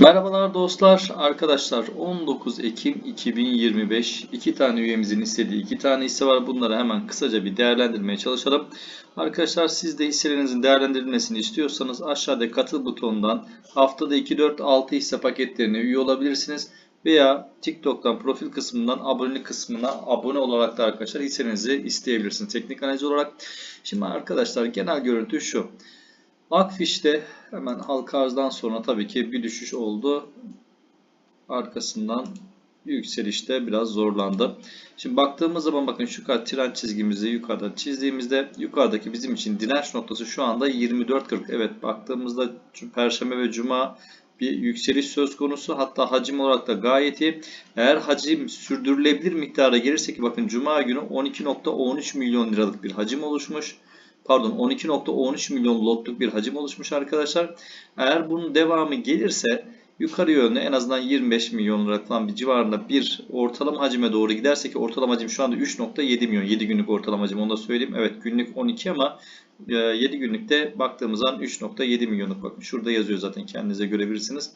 Merhabalar dostlar, arkadaşlar 19 Ekim 2025 iki tane üyemizin istediği iki tane hisse var. Bunları hemen kısaca bir değerlendirmeye çalışalım. Arkadaşlar siz de hisselerinizin değerlendirilmesini istiyorsanız aşağıda katıl butonundan haftada 2, 4, 6 hisse paketlerine üye olabilirsiniz. Veya TikTok'tan profil kısmından abonelik kısmına abone olarak da arkadaşlar hisselerinizi isteyebilirsiniz. Teknik analiz olarak. Şimdi arkadaşlar genel görüntü şu. Akfiş'te hemen halka arzdan sonra tabii ki bir düşüş oldu. Arkasından yükselişte biraz zorlandı. Şimdi baktığımız zaman bakın şu kadar trend çizgimizi yukarıda çizdiğimizde yukarıdaki bizim için direnç noktası şu anda 24.40. Evet baktığımızda Perşembe ve Cuma bir yükseliş söz konusu. Hatta hacim olarak da gayet iyi. Eğer hacim sürdürülebilir miktara gelirse ki bakın Cuma günü 12.13 milyon liralık bir hacim oluşmuş pardon 12.13 milyon lotluk bir hacim oluşmuş arkadaşlar. Eğer bunun devamı gelirse yukarı yönlü en azından 25 milyon lira falan bir civarında bir ortalama hacime doğru giderse ki ortalama hacim şu anda 3.7 milyon 7 günlük ortalama hacim onu da söyleyeyim. Evet günlük 12 ama 7 günlükte baktığımız zaman 3.7 milyonluk bakın şurada yazıyor zaten kendinize görebilirsiniz.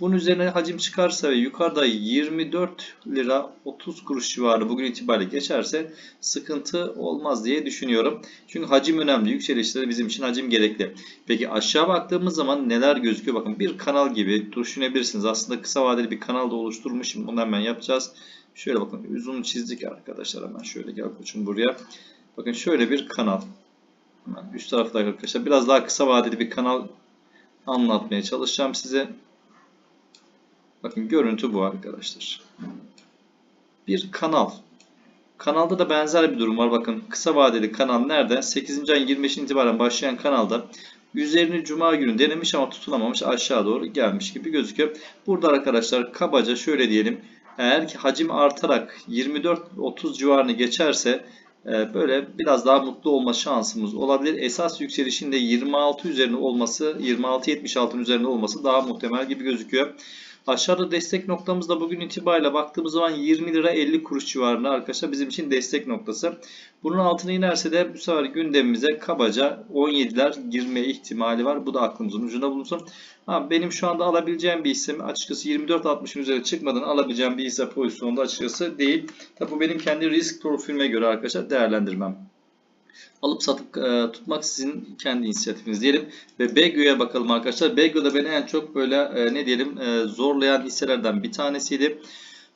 Bunun üzerine hacim çıkarsa ve yukarıda 24 lira 30 kuruş civarı bugün itibariyle geçerse sıkıntı olmaz diye düşünüyorum. Çünkü hacim önemli. Yükselişlerde bizim için hacim gerekli. Peki aşağı baktığımız zaman neler gözüküyor? Bakın bir kanal gibi düşünebilirsiniz. Aslında kısa vadeli bir kanal da oluşturmuşum. Bunu hemen yapacağız. Şöyle bakın uzun çizdik arkadaşlar. Hemen şöyle gel koçum buraya. Bakın şöyle bir kanal. Hemen üst tarafta arkadaşlar biraz daha kısa vadeli bir kanal anlatmaya çalışacağım size. Bakın görüntü bu arkadaşlar. Bir kanal. Kanalda da benzer bir durum var. Bakın kısa vadeli kanal nerede? 8. ayın 25. itibaren başlayan kanalda üzerini cuma günü denemiş ama tutunamamış aşağı doğru gelmiş gibi gözüküyor. Burada arkadaşlar kabaca şöyle diyelim. Eğer ki hacim artarak 24-30 civarını geçerse böyle biraz daha mutlu olma şansımız olabilir. Esas yükselişin de 26 üzerine olması, 26-76'ın üzerinde olması daha muhtemel gibi gözüküyor. Aşağıda destek noktamız da bugün itibariyle baktığımız zaman 20 lira 50 kuruş civarında arkadaşlar bizim için destek noktası. Bunun altına inerse de bu sefer gündemimize kabaca 17'ler girme ihtimali var. Bu da aklımızın ucunda bulunsun. Ha, benim şu anda alabileceğim bir hisse açıkçası 24.60'ın üzeri çıkmadan alabileceğim bir hisse pozisyonda açıkçası değil. Tabi bu benim kendi risk profilime göre arkadaşlar değerlendirmem alıp satıp e, tutmak sizin kendi inisiyatifiniz diyelim. Ve Begyo'ya bakalım arkadaşlar. Begyo'da beni en çok böyle e, ne diyelim e, zorlayan hisselerden bir tanesiydi.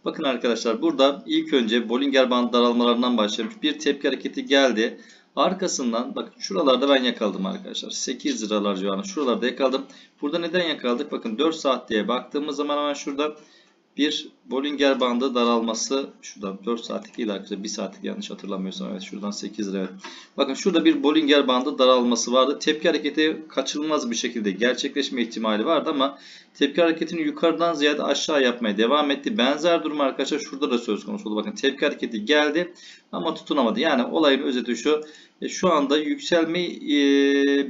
Bakın arkadaşlar burada ilk önce Bollinger Band daralmalarından başlamış. Bir tepki hareketi geldi. Arkasından bakın şuralarda ben yakaladım arkadaşlar. 8 liralar civarında şuralarda yakaladım. Burada neden yakaladık? Bakın 4 saat diye baktığımız zaman hemen şurada bir Bollinger bandı daralması şurada 4 saatlik değil arkadaşlar 1 saatlik yanlış hatırlamıyorsam evet şuradan 8 lira evet. Bakın şurada bir Bollinger bandı daralması vardı. Tepki hareketi kaçınılmaz bir şekilde gerçekleşme ihtimali vardı ama tepki hareketini yukarıdan ziyade aşağı yapmaya devam etti. Benzer durum arkadaşlar şurada da söz konusu oldu. Bakın tepki hareketi geldi ama tutunamadı. Yani olayın özeti şu. E, şu anda yükselme e,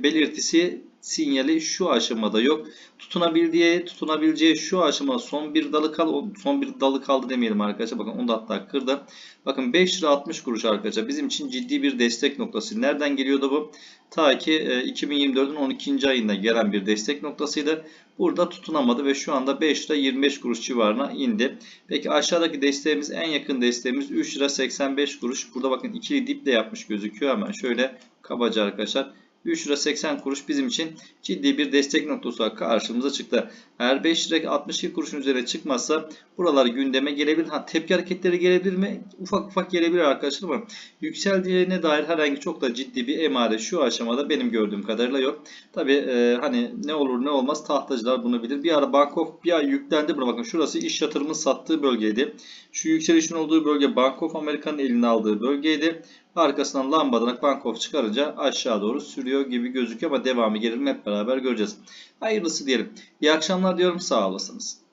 belirtisi sinyali şu aşamada yok. Tutunabildiği, tutunabileceği şu aşama son bir dalı kal son bir dalı kaldı demeyelim arkadaşlar. Bakın onu da hatta kırdı. Bakın 5 lira 60 kuruş arkadaşlar. Bizim için ciddi bir destek noktası. Nereden geliyordu bu? Ta ki 2024'ün 12. ayında gelen bir destek noktasıydı. Burada tutunamadı ve şu anda 5 lira 25 kuruş civarına indi. Peki aşağıdaki desteğimiz en yakın desteğimiz 3 lira 85 kuruş. Burada bakın ikili dip de yapmış gözüküyor. Hemen şöyle kabaca arkadaşlar 3 lira 80 kuruş bizim için ciddi bir destek noktası olarak karşımıza çıktı. Eğer 5 lira 62 kuruşun üzerine çıkmazsa buralar gündeme gelebilir. Ha, tepki hareketleri gelebilir mi? Ufak ufak gelebilir arkadaşlar ama yükseldiğine dair herhangi çok da ciddi bir emare şu aşamada benim gördüğüm kadarıyla yok. Tabi e, hani ne olur ne olmaz tahtacılar bunu bilir. Bir ara Bankof bir ay yüklendi buna bakın şurası iş yatırımın sattığı bölgeydi. Şu yükselişin olduğu bölge Bank of America'nın eline aldığı bölgeydi. Arkasından lambadan Bankof çıkarınca aşağı doğru sürüyor gibi gözüküyor ama devamı gelir hep beraber göreceğiz. Hayırlısı diyelim. İyi akşamlar diyorum sağ olasınız.